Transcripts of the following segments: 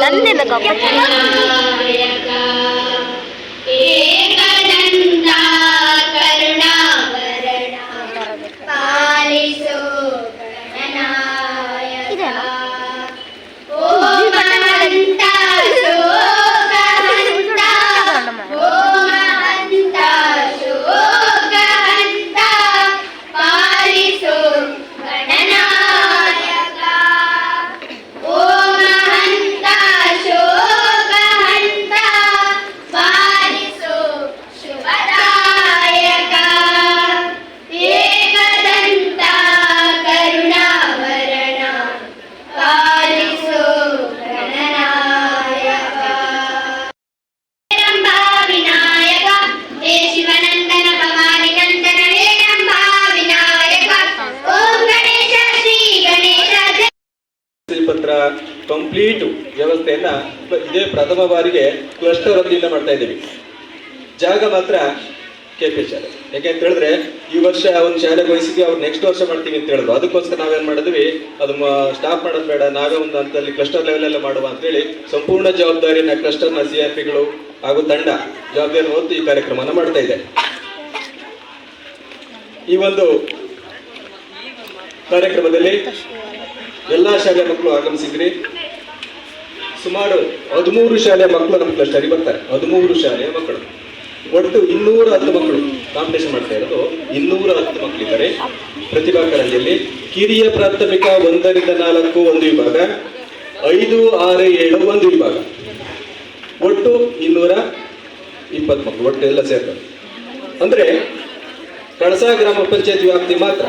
ನಂದಿಲ್ಲ ಕಪ್ಪ ವ್ಯವಸ್ಥೆಯನ್ನ ಇದೇ ಪ್ರಥಮ ಬಾರಿಗೆ ಕ್ಲಸ್ಟರ್ ವತಿಯಿಂದ ಮಾಡ್ತಾ ಇದ್ದೀವಿ. ಜಾಗ ಮಾತ್ರ ಕೆ ಪಿ ಶಾಲೆ. ಯಾಕೆ ಅಂತ ಹೇಳಿದ್ರೆ, ಈ ವರ್ಷ ಒಂದು ಶಾಲೆಗೆ ವಹಿಸಿದ್ವಿ ಅವ್ರು ನೆಕ್ಸ್ಟ್ ವರ್ಷ ಮಾಡ್ತೀವಿ ಅಂತ ಹೇಳಿದ್ರು. ಅದಕ್ಕೋಸ್ಕರ ನಾವೇನ್ ಮಾಡಿದ್ವಿ, ಅದು ಸ್ಟಾಪ್ ಮಾಡೋದು ಬೇಡ, ನಾವೇ ಒಂದು ಹಂತದಲ್ಲಿ ಕ್ಲಸ್ಟರ್ ಲೆವೆಲ್ ಎಲ್ಲ ಮಾಡುವ ಅಂತೇಳಿ ಸಂಪೂರ್ಣ ಜವಾಬ್ದಾರಿನ ಕ್ಲಸ್ಟರ್ನ ಸಿ ಆರ್ ಪಿಗಳು ಹಾಗೂ ತಂಡ ಜವಾಬ್ದಾರಿ ಹೊತ್ತು ಈ ಕಾರ್ಯಕ್ರಮನ ಮಾಡ್ತಾ ಇದೆ. ಈ ಒಂದು ಕಾರ್ಯಕ್ರಮದಲ್ಲಿ ಎಲ್ಲಾ ಶಾಲೆ ಮಕ್ಕಳು ಆಗಮಿಸಿದ್ರಿ. ಸುಮಾರು ಹದಿಮೂರು ಶಾಲೆಯ ಮಕ್ಕಳು ನಮ್ಮ ಕ್ಲಸ್ಟರಿ ಬರ್ತಾರೆ. ಹದಿಮೂರು ಶಾಲೆಯ ಮಕ್ಕಳು. ಒಟ್ಟು ಇನ್ನೂರ ಹತ್ತು ಮಕ್ಕಳು ಕಾಂಪಿಟೇಷನ್ ಮಾಡ್ತಾ ಇರೋದು. ಇನ್ನೂರ ಹತ್ತು ಮಕ್ಕಳಿದ್ದಾರೆ. ಪ್ರತಿಭಾ ಕಾರಂಜಿಯಲ್ಲಿ ಕಿರಿಯ ಪ್ರಾಥಮಿಕ ಒಂದರಿಂದ ನಾಲ್ಕು ಒಂದು ವಿಭಾಗ, ಐದು, ಆರು, ಏಳು ಒಂದು ವಿಭಾಗ. ಒಟ್ಟು ಇನ್ನೂರ ಇಪ್ಪತ್ತು ಮಕ್ಕಳು, ಒಟ್ಟು ಎಲ್ಲ ಸೇರ್ತಾರೆ. ಅಂದ್ರೆ ಕಳಸಾ ಗ್ರಾಮ ಪಂಚಾಯತ್ ವ್ಯಾಪ್ತಿ ಮಾತ್ರ.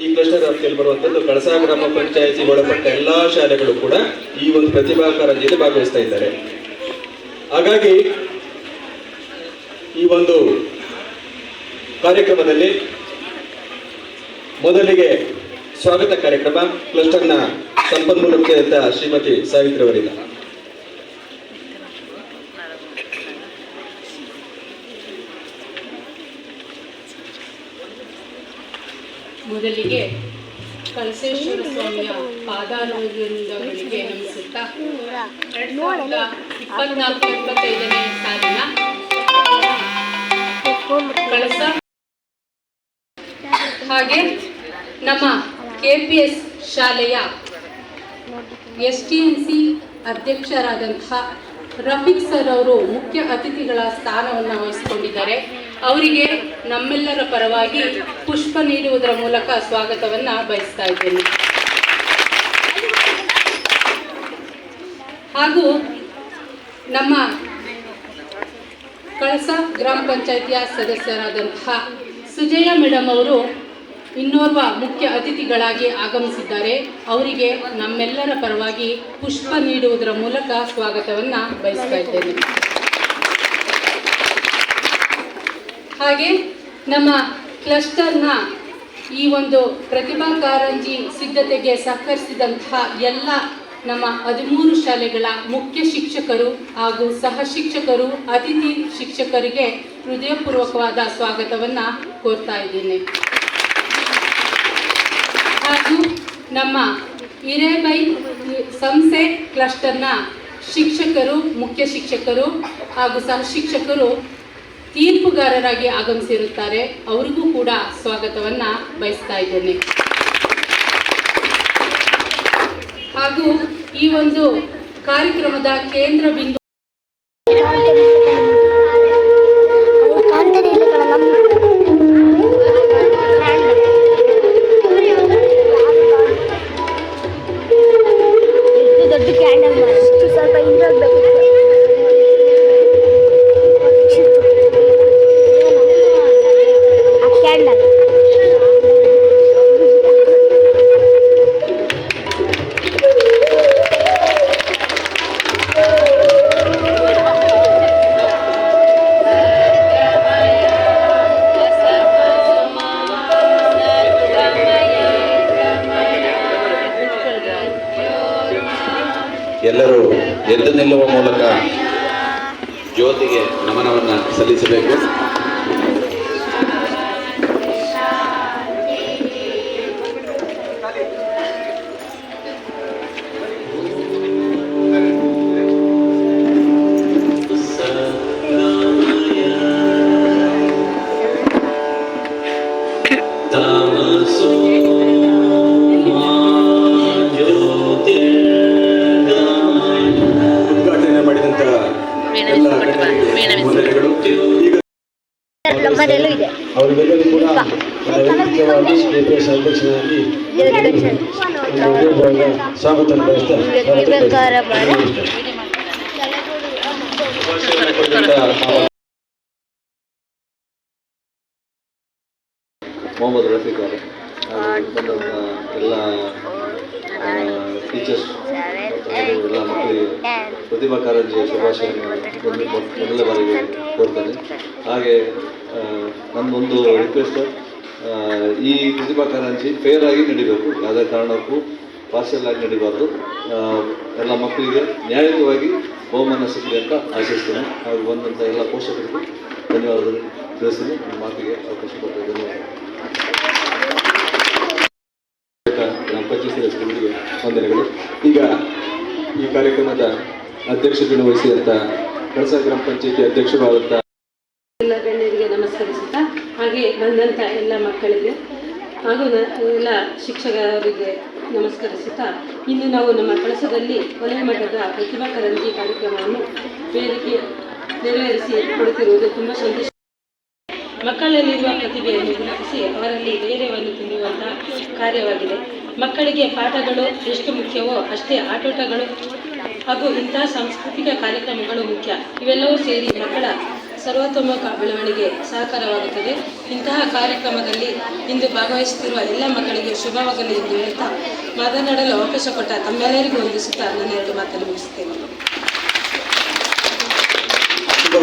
ಈ ಕ್ಲಸ್ಟರ್ ವ್ಯಾಪ್ತಿಯಲ್ಲಿ ಬರುವಂತದ್ದು ಕಳಸಾ ಗ್ರಾಮ ಪಂಚಾಯತಿ ಒಳಪಟ್ಟ ಎಲ್ಲಾ ಶಾಲೆಗಳು ಕೂಡ ಈ ಒಂದು ಪ್ರತಿಭಾ ಕಾರಂಜಿಯಲ್ಲಿ ಭಾಗವಹಿಸ್ತಾ ಇದ್ದಾರೆ. ಹಾಗಾಗಿ ಈ ಒಂದು ಕಾರ್ಯಕ್ರಮದಲ್ಲಿ ಮೊದಲಿಗೆ ಸ್ವಾಗತ ಕಾರ್ಯಕ್ರಮ. ಕ್ಲಸ್ಟರ್ನ ಸಂಪನ್ಮೂಲ ಶ್ರೀಮತಿ ಸಾವಿತ್ರಿ ಮೊದಲಿಗೆ ಕಲಸೇಶ್ವರ ಸ್ವಾಮಿಯ ಪಾದಾರೋಗ್ಯಗಳಿಗೆ ನಮಿಸುತ್ತಾ ಇಪ್ಪತ್ನಾಲ್ಕು, ಇಪ್ಪತ್ತೈದನೇ ಸಾಲಿನ ಕಳಸ. ಹಾಗೆ ನಮ್ಮ ಕೆ ಪಿ ಎಸ್ ಶಾಲೆಯ ಎಸ್ ಟಿ ಎನ್ ಸಿ ಅಧ್ಯಕ್ಷರಾದಂತಹ ರಫೀಕ್ ಸರ್ ಅವರು ಮುಖ್ಯ ಅತಿಥಿಗಳ ಸ್ಥಾನವನ್ನು ವಹಿಸಿಕೊಂಡಿದ್ದಾರೆ. ಅವರಿಗೆ ನಮ್ಮೆಲ್ಲರ ಪರವಾಗಿ ಪುಷ್ಪ ನೀಡುವುದರ ಮೂಲಕ ಸ್ವಾಗತವನ್ನು ಬಯಸ್ತಾ ಇದ್ದೇನೆ. ಹಾಗೂ ನಮ್ಮ ಕಳಸ ಗ್ರಾಮ ಪಂಚಾಯಿತಿಯ ಸದಸ್ಯರಾದಂತಹ ಸುಜಯ ಮೇಡಮ್ ಅವರು ಇನ್ನೋರ್ವ ಮುಖ್ಯ ಅತಿಥಿಗಳಾಗಿ ಆಗಮಿಸಿದ್ದಾರೆ. ಅವರಿಗೆ ನಮ್ಮೆಲ್ಲರ ಪರವಾಗಿ ಪುಷ್ಪ ನೀಡುವುದರ ಮೂಲಕ ಸ್ವಾಗತವನ್ನು ಬಯಸ್ತಾ ಇದ್ದೇನೆ. ಹಾಗೆ ನಮ್ಮ ಕ್ಲಸ್ಟರ್ನ ಈ ಒಂದು ಪ್ರತಿಭಾ ಕಾರಂಜಿ ಸಿದ್ಧತೆಗೆ ಸಹಕರಿಸಿದಂತಹ ಎಲ್ಲ ನಮ್ಮ ಹದಿಮೂರು ಶಾಲೆಗಳ ಮುಖ್ಯ ಶಿಕ್ಷಕರು ಹಾಗೂ ಸಹ ಶಿಕ್ಷಕರು, ಅತಿಥಿ ಶಿಕ್ಷಕರಿಗೆ ಹೃದಯಪೂರ್ವಕವಾದ ಸ್ವಾಗತವನ್ನು ಕೋರ್ತಾ ಇದ್ದೇನೆ. ಹಾಗೂ ನಮ್ಮ ಹಿರೇಬೈ ಸಂಸ್ಥೆ ಕ್ಲಸ್ಟರ್ನ ಶಿಕ್ಷಕರು, ಮುಖ್ಯ ಶಿಕ್ಷಕರು ಹಾಗೂ ಸಹ ಶಿಕ್ಷಕರು ತೀರ್ಪುಗಾರರಾಗಿ ಆಗಮಿಸಿರುತ್ತಾರೆ. ಅವರಿಗೂ ಕೂಡ ಸ್ವಾಗತವನ್ನ ಬಯಸ್ತಾ ಇದ್ದೇನೆ. ಹಾಗೂ ಈ ಒಂದು ಕಾರ್ಯಕ್ರಮದ ಕೇಂದ್ರ ಬಿಂದು ಎದ್ದು ನಿಲ್ಲುವ ಮೂಲಕ ಜ್ಯೋತಿಗೆ ನಮನವನ್ನು ಸಲ್ಲಿಸಬೇಕು. ಮೊಹಮ್ಮದ್ ರಫೀಕ್ ಅವರು. ಎಲ್ಲ ಟೀಚರ್ಸ್ ಎಲ್ಲ ಮಕ್ಕಳಿಗೆ ಪ್ರತಿಭಾ ಕಾರಂಜಿಯ ಶುಭಾಶಯವನ್ನು ಮೊದಲ ಬಾರಿಗೆ ಕೋರ್ತೇನೆ. ಹಾಗೆ ನಮ್ಮೊಂದು ರಿಕ್ವೆಸ್ಟ್ ಈ ಪ್ರತಿಭಾ ಕಾರಂಜಿ ಫೇರ್ ಆಗಿ ನಡಿಬೇಕು. ಯಾವುದೇ ಕಾರಣಕ್ಕೂ ಪಾರ್ಸಲ್ ಆಗಿ ನಡಿಬಾರ್ದು. ಎಲ್ಲ ಮಕ್ಕಳಿಗೆ ನ್ಯಾಯಯುತವಾಗಿ ಬಹುಮಾನ ಸಿಗಲಿ ಅಂತ ಆಶಿಸ್ತೇನೆ. ಹಾಗೂ ಬಂದಂಥ ಎಲ್ಲ ಪೋಷಕರಿಗೂ ಧನ್ಯವಾದಗಳು ತಿಳಿಸ್ತೀನಿ. ನನ್ನ ಮಾತಿಗೆ ಅವಕಾಶ ಕೊಟ್ಟರೆ ಧನ್ಯವಾದ ಗ್ರಾಮ ಪಂಚಾಯತ್ ಸದಸ್ಯರಿಗೆ ವಂದನೆಗಳು. ಈಗ ಈ ಕಾರ್ಯಕ್ರಮದ ಅಧ್ಯಕ್ಷತೆಯನ್ನು ವಹಿಸಿದಂಥ ಕಳಸ ಗ್ರಾಮ ಪಂಚಾಯತಿ ಅಧ್ಯಕ್ಷರಾದಂಥ ಎಲ್ಲ ಗಣ್ಯರಿಗೆ ನಮಸ್ಕರಿಸುತ್ತಾ, ಹಾಗೆ ಬಂದಂತ ಎಲ್ಲ ಮಕ್ಕಳಿಗೆ ಹಾಗೂ ಎಲ್ಲ ಶಿಕ್ಷಕರಿಗೆ ನಮಸ್ಕರಿಸುತ್ತಾ ಇಂದು ನಾವು ನಮ್ಮ ಕಳಸದಲ್ಲಿ ಕೊನೆಯ ಮಠದ ಪ್ರತಿಭಾ ಕಾರಂಜಿ ಕಾರ್ಯಕ್ರಮವನ್ನು ವೇದಿಕೆ ನೆರವೇರಿಸಿ ಕೊಡುತ್ತಿರುವುದು ತುಂಬ ಸಂತೋಷ. ಮಕ್ಕಳಲ್ಲಿರುವ ಪ್ರತಿಭೆಯನ್ನು ಗುರುತಿಸಿ ಅವರಲ್ಲಿ ಧೈರ್ಯವನ್ನು ತುಂಬುವಂತಹ ಕಾರ್ಯವಾಗಿದೆ. ಮಕ್ಕಳಿಗೆ ಪಾಠಗಳು ಎಷ್ಟು ಮುಖ್ಯವೋ ಅಷ್ಟೇ ಆಟೋಟಗಳು ಹಾಗೂ ಇಂತಹ ಸಾಂಸ್ಕೃತಿಕ ಕಾರ್ಯಕ್ರಮಗಳು ಮುಖ್ಯ. ಇವೆಲ್ಲವೂ ಸೇರಿ ಮಕ್ಕಳ ಸರ್ವತೋಮುಖ ಬೆಳವಣಿಗೆ ಸಹಕಾರವಾಗುತ್ತದೆ. ಇಂತಹ ಕಾರ್ಯಕ್ರಮದಲ್ಲಿ ಇಂದು ಭಾಗವಹಿಸುತ್ತಿರುವ ಎಲ್ಲ ಮಕ್ಕಳಿಗೆ ಶುಭವಾಗಲಿ ಎಂದು ಹೇಳ್ತಾ ಮಾತನಾಡಲು ಅವಕಾಶ ಕೊಟ್ಟ ತಮ್ಮೆಲ್ಲರಿಗೂ ವಂದಿಸುತ್ತಾ ನನ್ನ ಎರಡು ಮಾತನ್ನು ಮುಗಿಸುತ್ತೇನೆ.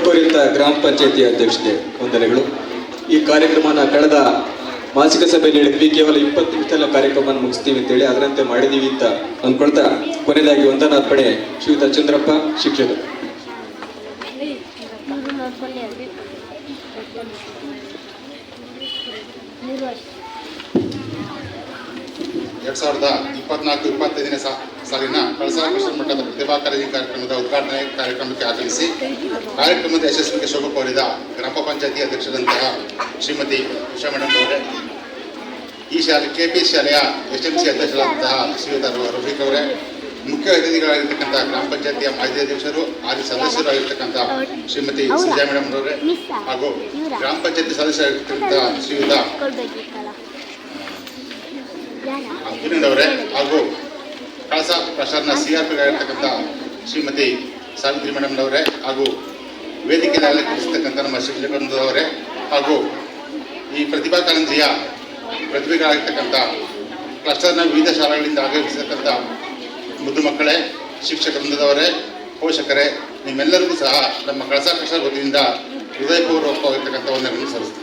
ಕುರಿತ ಗ್ರಾಮ ಪಂಚಾಯತಿ ಅಧ್ಯಕ್ಷತೆ ವಂದನೆಗಳು ಈ ಕಾರ್ಯಕ್ರಮನ ಕಳೆದ ಮಾಸಿಕ ಸಭೆಯಲ್ಲಿ ಹೇಳಿದ್ವಿ ಕೇವಲ ಇಪ್ಪತ್ತು ನಿಮಿಷ ಕಾರ್ಯಕ್ರಮ ಮುಗಿಸ್ತೀವಿ ಅಂತೇಳಿ ಅದರಂತೆ ಮಾಡಿದೀವಿ ಅಂತ ಅಂದ್ಕೊಳ್ತಾ ಕೊನೆಯದಾಗಿ ವಂದನಾರ್ಪಣೆ ಶ್ರೀಯುತ ಚಂದ್ರಪ್ಪ, ಶಿಕ್ಷಕರು. ಎರಡು ಸಾವಿರದ ಇಪ್ಪತ್ನಾಲ್ಕು ಇಪ್ಪತ್ತೈದನೇ ಸಾಲಿನ ಕಳಸಾ ಕೃಷ್ಣ ಮಠದ ಪ್ರತಿಭಾ ಖರೀದಿ ಕಾರ್ಯಕ್ರಮದ ಉದ್ಘಾಟನೆ ಕಾರ್ಯಕ್ರಮಕ್ಕೆ ಆಗಮಿಸಿ ಕಾರ್ಯಕ್ರಮದ ಯಶಸ್ವಿಗೆ ಶೋಭ ಕೋರಿದ ಗ್ರಾಮ ಪಂಚಾಯತಿ ಅಧ್ಯಕ್ಷರಂತಹ ಶ್ರೀಮತಿ ಮೇಡಮ್ ಅವರೇ, ಈ ಶಾಲೆ ಕೆ ಪಿ ಶಾಲೆಯ ಎಸ್ ಎಂ ಸಿ ಅಧ್ಯಕ್ಷರಾದಂತಹ ಶ್ರೀಯುತ ರಫೀಕ್ ಅವರೇ ಮುಖ್ಯ ಅತಿಥಿಗಳಾಗಿರ್ತಕ್ಕಂಥ ಗ್ರಾಮ ಪಂಚಾಯತಿಯ ಮಾಜಿ ಅಧ್ಯಕ್ಷರು ಸದಸ್ಯರು ಸದಸ್ಯರಾಗಿರ್ತಕ್ಕಂಥ ಶ್ರೀಮತಿ ಸುಜಾ ಮೇಡಮ್ ಅವರೇ ಹಾಗೂ ಗ್ರಾಮ ಪಂಚಾಯತಿ ಸದಸ್ಯರಾಗಿರ್ತಕ್ಕಂಥ ಶ್ರೀಯುತ ಅವರೇ ಹಾಗೂ ಕಳಸ ಪ್ರಸಾದ್ನ ಸಿ ಆರ್ ಪಿಗಳಾಗಿರ್ತಕ್ಕಂಥ ಶ್ರೀಮತಿ ಸಾವಿತ್ರಿ ಮೇಡಮ್ ಅವರೇ ಹಾಗೂ ವೇದಿಕೆಯಲ್ಲಿ ಅಲಂಕರಿಸತಕ್ಕಂಥ ನಮ್ಮ ಶಿವಲಿಂಗವರೇ ಹಾಗೂ ಈ ಪ್ರತಿಭಾ ಕಾರಂಜಿಯ ಪ್ರತಿಭೆಗಳಾಗಿರ್ತಕ್ಕಂಥ ಕ್ಲಸ್ಟರ್ನ ವಿವಿಧ ಶಾಲೆಗಳಿಂದ ಆಗಮಿಸತಕ್ಕಂಥ ಮುದ್ದು ಮಕ್ಕಳೇ ಶಿಕ್ಷಕ ವೃಂದದವರೇ ಪೋಷಕರೇ ನಿಮ್ಮೆಲ್ಲರಿಗೂ ಸಹ ನಮ್ಮ ಕಳಸ ಕಷ್ಟ ವತಿಯಿಂದ ಹೃದಯಪೂರ್ವಕವಾಗಿರ್ತಕ್ಕಂಥ ಒಂದು ಸಲ್ಲಿಸ್ತೀನಿ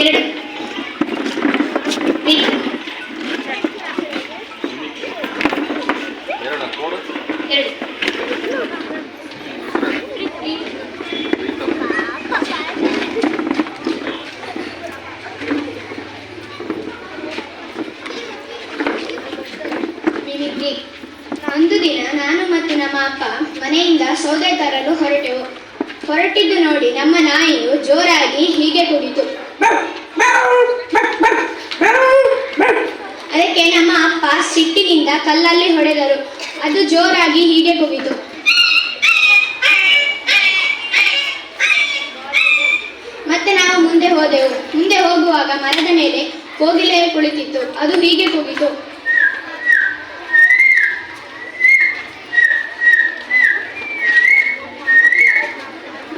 ಎರಡು ಬಿ ಎರಡು ಮಿಮಿಕ್ರಿ. ಒಂದು ದಿನ ನಾನು ಮತ್ತು ನಮ್ಮ ಅಪ್ಪ ಮನೆಯಿಂದ ಸೌದೆ ತರಲು ಹೊರಟೆವು ಹೊರಟಿದ್ದು ನೋಡಿ ನಮ್ಮ ನಾಯಿಯು ಜೋರಾಗಿ ಹೀಗೆ ಕುಡಿತು. ಅದಕ್ಕೆ ನಮ್ಮ ಅಪ್ಪ ಸಿಟ್ಟಿನಿಂದ ಕಲ್ಲಲ್ಲಿ ಹೊಡೆದರು. ಅದು ಜೋರಾಗಿ ಹೀಗೆ ಕುಗಿತು ಮತ್ತೆ ನಾವು ಮುಂದೆ ಹೋದೆವು. ಮುಂದೆ ಹೋಗುವಾಗ ಮರದ ಮೇಲೆ ಕೋಗಿಲೆ ಕುಳಿತಿತ್ತು. ಅದು ಹೀಗೆ ಕೂಗಿತು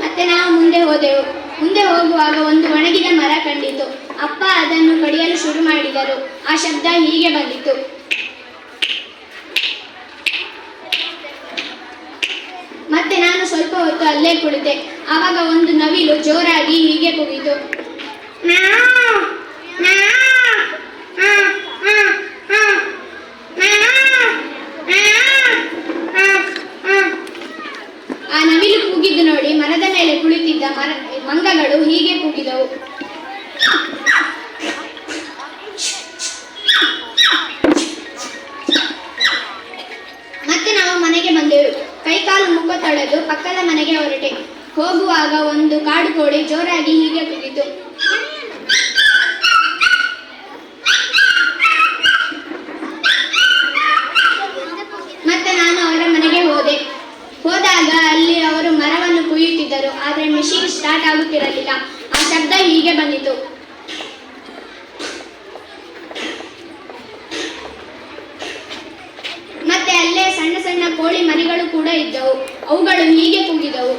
ಮತ್ತೆ ನಾವು ಮುಂದೆ ಹೋದೆವು ಮುಂದೆ ಹೋಗುವಾಗ ಒಂದು ಒಣಗಿದ ಮರ ಕಂಡಿತು. ಅಪ್ಪ ಅದನ್ನು ಕಡಿಯಲು ಶುರು ಮಾಡಿದರು. ಆ ಶಬ್ದ ಹೀಗೆ ಬಂದಿತು. ಮತ್ತೆ ನಾನು ಸ್ವಲ್ಪ ಹೊತ್ತು ಅಲ್ಲೇ ಕುಳಿತೆ. ಆವಾಗ ಒಂದು ನವಿಲು ಜೋರಾಗಿ ಹೀಗೆ ಕೂಗಿತು ಒಂದು ಕಾಡು ಕೋಳಿ ಜೋರಾಗಿ ಹೀಗೆ ಕೂಗಿತು ಮತ್ತೆ ನಾನು ಅವರ ಮನೆಗೆ ಹೋದೆ. ಹೋದಾಗ ಅಲ್ಲಿ ಅವರು ಮರವನ್ನು ಕುಯ್ಯುತ್ತಿದ್ದರು, ಆದರೆ ಮೆಷಿನ್ ಸ್ಟಾರ್ಟ್ ಆಗುತ್ತಿರಲಿಲ್ಲ. ಆ ಶಬ್ದ ಹೀಗೆ ಬಂದಿತು. ಮತ್ತೆ ಅಲ್ಲೇ ಸಣ್ಣ ಸಣ್ಣ ಕೋಳಿ ಮರಿಗಳು ಕೂಡ ಇದ್ದವು. ಅವುಗಳು ಹೀಗೆ ಕೂಗಿದವು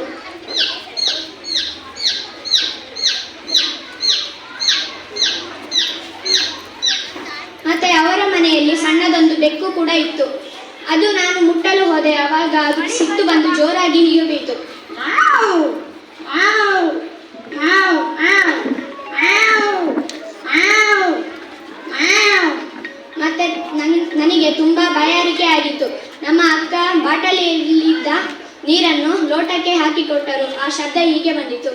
ನೀರನ್ನು ಲೋಟಕ್ಕೆ ಹಾಕಿಕೊಟ್ಟರು. ಆ ಶಬ್ದ ಹೀಗೆ ಬಂದಿತು.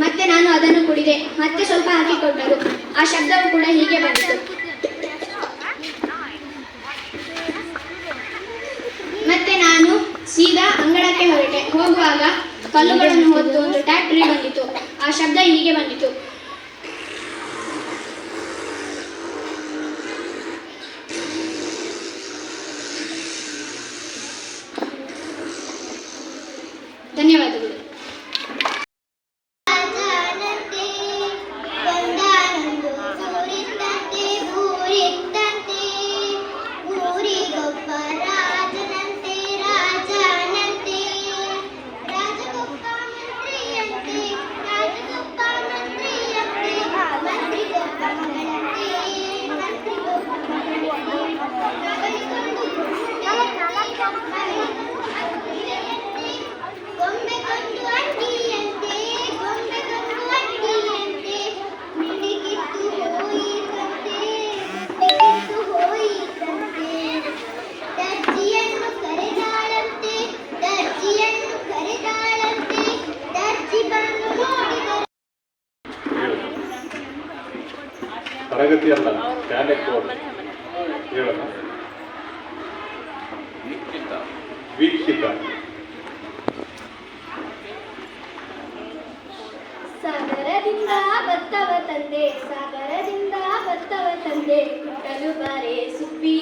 ಮತ್ತೆ ನಾನು ಅದನ್ನು ಕುಡಿದೆ. ಮತ್ತೆ ಸ್ವಲ್ಪ ಹಾಕಿಕೊಟ್ಟರು. ಆ ಶಬ್ದವು ಕೂಡ ಹೀಗೆ ಬಂದಿತು. ಮತ್ತೆ ನಾನು ಸೀದಾ ಅಂಗಳಕ್ಕೆ ಹೊರಟೆ. ಹೋಗುವಾಗ ಕಲ್ಲುಗಳನ್ನು ಹೊತ್ತು ಒಂದು ಟ್ಯಾಕ್ಟ್ರಿ ಬಂದಿತು. ಆ ಶಬ್ದ ಹೀಗೆ ಬಂದಿತು. ತರಗತಿ ಅಲ್ಲ ಶಾಲೆ ಹೇಳೋಣ ವೀಕ್ಷಿತ. ಸಾಗರದಿಂದ ಬತ್ತವ ತಂದೆ ಸಾಗರದಿಂದ ಬತ್ತವ ತಂದೆ ಕುಟ್ಟಲು ಬಾರೆ ಸುಬ್ಬಿ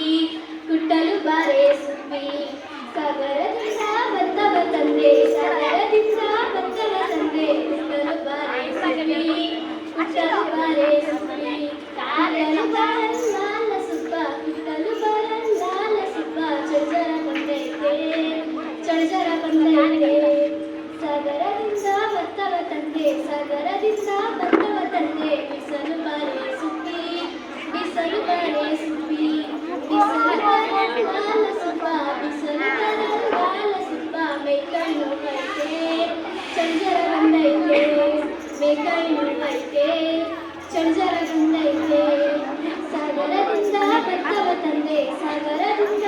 ಕುಟ್ಟಲು ಬಾರೆ ಸುಬ್ಬಿ. ಸಾಗರದಿಂದ ಬತ್ತವ ತಂದೆ ಸಾಗರದಿಂದ ಬತ್ತವ ತಂದೆ ಕುಟ್ಟಲು ಬಾರೆ ಸುಬ್ಬಿ. ಕುಟ್ಟಲು ಬಾರೆ ಚಳಿಜರದಿಂದ ಇದೆ ಸಾಗರದಿಂದ ಬೆಟ್ಟವ ತಂದೆ ಸಾಗರದಿಂದ